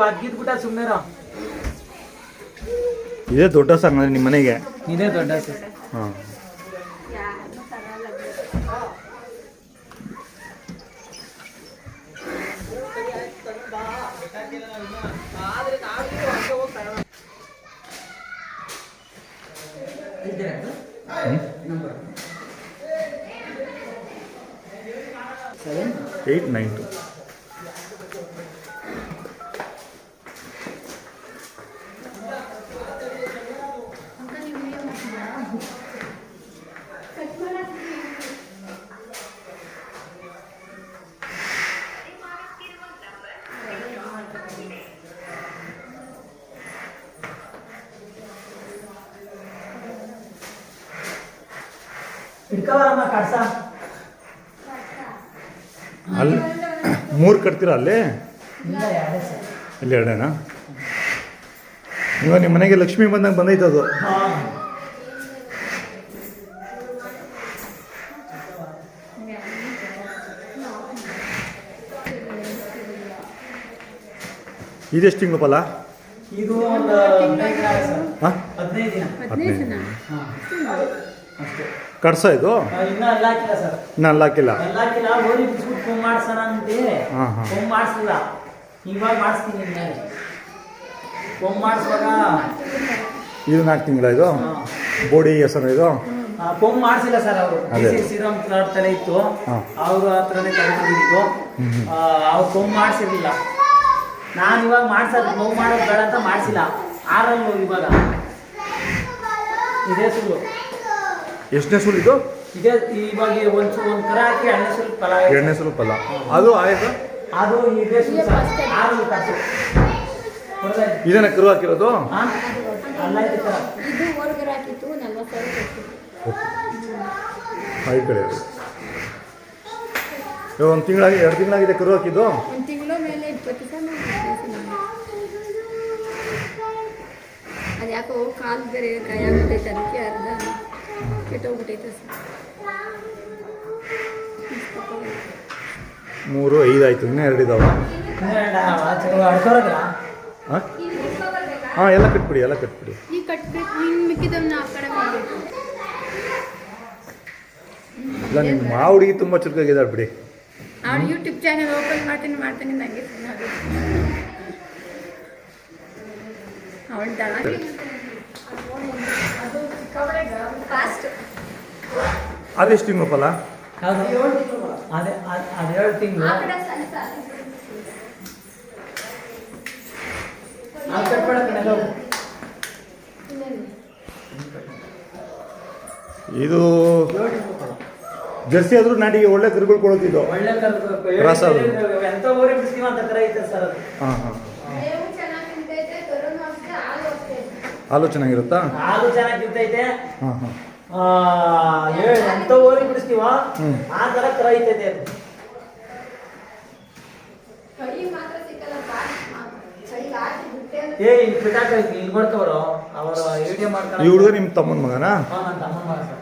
ವಾದ್ಗಿದ್ಬಿಟ್ಟ ಸುಮ್ಮನೆ ಇದೇ ದೊಡ್ಡ ಸಂಘ ನಿಮ್ಮ ಮನೆಗೆ? ಇದೇ ದೊಡ್ಡ ಸರ್ ಹಾಂ. Seven, eight, nine, two. ಹಿಡ್ಕಬಾರಮ್ಮ ಕಡ್ಸ. ಅಲ್ಲಿ ಮೂರು ಕಟ್ತೀರಾ ಅಲ್ಲೇ? ಇಲ್ಲ ಎರಡೇ ಸರ್. ಇಲ್ಲಿ ಎರಡೇನಾ? ಇವಾಗ ನಿಮ್ಮ ಮನೆಗೆ ಲಕ್ಷ್ಮಿ ಬಂದಂಗೆ ಬಂದೈತೆ ಅದು. ಇದೆಷ್ಟು ತಿಂಗಳು ಫಲ ಇದು ಹದಿನೈದು ದಿನ. ಹದಿನೈದು ದಿನ. ಅಷ್ಟೇ. ಕಡ್ಸ ಇದು? ಆ, ಇನ್ನೂ ಎಲ್ಲ ಹಾಕಿಲ್ಲ ಸರ್. ಇನ್ನು ಅಲ್ಲಿ ಹಾಕಿಲ್ಲ? ಎಲ್ಲ ಹಾಕಿಲ್ಲ. ಓಡಿ ಬಿಸ್ಬಿಟ್ಟು ಫೋನ್ ಮಾಡ್ಸೋಣ ಅಂತೆ ಹಾ, ಹಾ. ಫೋನ್ ಮಾಡಿಸಿಲ್ಲ. ಇವಾಗ ಮಾಡಿಸ್ತೀನಿ ಇನ್ಮೇಲೆ ಫೋನ್ ಮಾಡಿಸುವಾಗ ಇದು ನಾಲ್ಕು ತಿಂಗಳ ಇದು ಬೋಡಿ ಹೆಸರು ಇದು? ಫೋನ್ ಮಾಡಿಸಿಲ್ಲ ಸರ್ ಅವರು. ಅದೇ. ಶ್ರೀರಾಮ್ ತಲೆ ಇತ್ತು. ಹಾ. ಅವರು ಹತ್ರನೇ ತಗೊಂಡಿದ್ದು ಹ್ಮ್, ಹ್ಮ್. ಅವ್ರು ಫೋನ್ ಮಾಡಿಸಿರ್ಲಿಲ್ಲ. ನಾನು ಇವಾಗ ಮಾಡ್ಸೋದು. ನೋವು ಮಾಡೋದು ಬೇಡ ಅಂತ ಮಾಡಿಸಿಲ್ಲ. ಆರಲ್ಲು ಇವಾಗ. ಇದೇ ಸುಳ್ಳು ಎಷ್ಟನೇ ಸುಲ್ ಇದು? ಈವಾಗಿ ಇವಾಗ ಒಂದು ಒಂದು ಕರ ಹಾಕಿ ಎಣ್ಣೆ ಸುಳ್ಳು ಫಲ ಎರಡನೇ ಸುಲ್ ಪಲ್ಲ ಅದು ಆಯ್ತು? ಅದು ಇದೇ ಆರು ಇದೇನ ಕರು ಹಾಕಿರೋದು? ಹಾ? ಅಲ್ಲ ಇದು ಕರ. ಇದು ಹೊರಗಡೆ ಹಾಕಿತ್ತು ನಲ್ವತ್ತು ಸಾವಿರ ಕೊಡ್ತಿತ್ತು ಐದು ಕಡೆ ಒಂದು ತಿಂಗಳಾಗಿ ಎರಡು ತಿಂಗಳಾಗಿದೆ ಕರು ಹಾಕಿದ್ದು? ಒಂದು ತಿಂಗಳ ಮೇಲೆ ಇಪ್ಪತ್ತು ಸಾವಿರ ಅದು ಯಾಕೋ ಕಾಲು ಬೇರೆ ಕೈ ಆಗ್ಬಿಟ್ಟೈತೆ ಅದಕ್ಕೆ ಅರ್ಧ. ಕೆಟ್ಟೋಗ್ಬಿಟ್ಟೈತೆ ಮೂರು ಐದು ಆಯ್ತು ಇನ್ನೂ ಎರಡು ಇದಾವ. ಹಾಂ ಹಾಂ ಎಲ್ಲ ಕಟ್ಬಿಡಿ ಎಲ್ಲ ಕಟ್ಬಿಡಿ. ಇಲ್ಲ ನಿಮ್ಮ ಮಾ ಹುಡುಗಿ ತುಂಬ ಚುರುಕಾಗಿದ್ದಾಳೆ ಬಿಡಿ. ಅವ್ನು ಯೂಟ್ಯೂಬ್ ಚಾನಲ್ ಓಪನ್ ಮಾಡ್ತೀನಿ ಮಾಡ್ತೀನಿ ನನಗೆ ಅವಳು ಅದೆಷ್ಟು ತಿಂಗಳು ಫಲ ಯಾವುದು ಅದೇ ಅದ್- ಅದು ಎರಡು ತಿಂಗಳು. ಇದು ಜರ್ಸಿ ಆದ್ರೂ ನಾಟಿಗೆ ಒಳ್ಳೆ ಕರುಗಳು ಕೊಡುತ್ತಿದ್ದು? ಒಳ್ಳೆ ರಸ ಅದು. ಹಾಂ ಹಾಂ. ಹಾಲು ಚೆನ್ನಾಗಿರುತ್ತಾ? ಹಾಲು ಚೆನ್ನಾಗಿರ್ತೈತೆ ಹಾಂ ಹಾಂ. ಎಂತ ಊರಿ ಬಿಡಿಸ್ತೀವ? ಹ್ಮ್. ಆ ತರ ಕರ ಐತೈತೆ ಅದು ಏ ಇಲ್ಲಿ ಬಿಟ್ಟಾಕ ಇಲ್ಲಿ ಬರ್ತಾವ್ರು ಅವರು ವಿಡಿಯೋ ಮಾಡ್ಕೊಂಡು ಈ ಹುಡುಗ ನಿಮ್ಮ ತಮ್ಮನ ಮಗನಾ? ಹಾಂ ನನ್ನ ತಮ್ಮನ ಮಗ ಸರ್.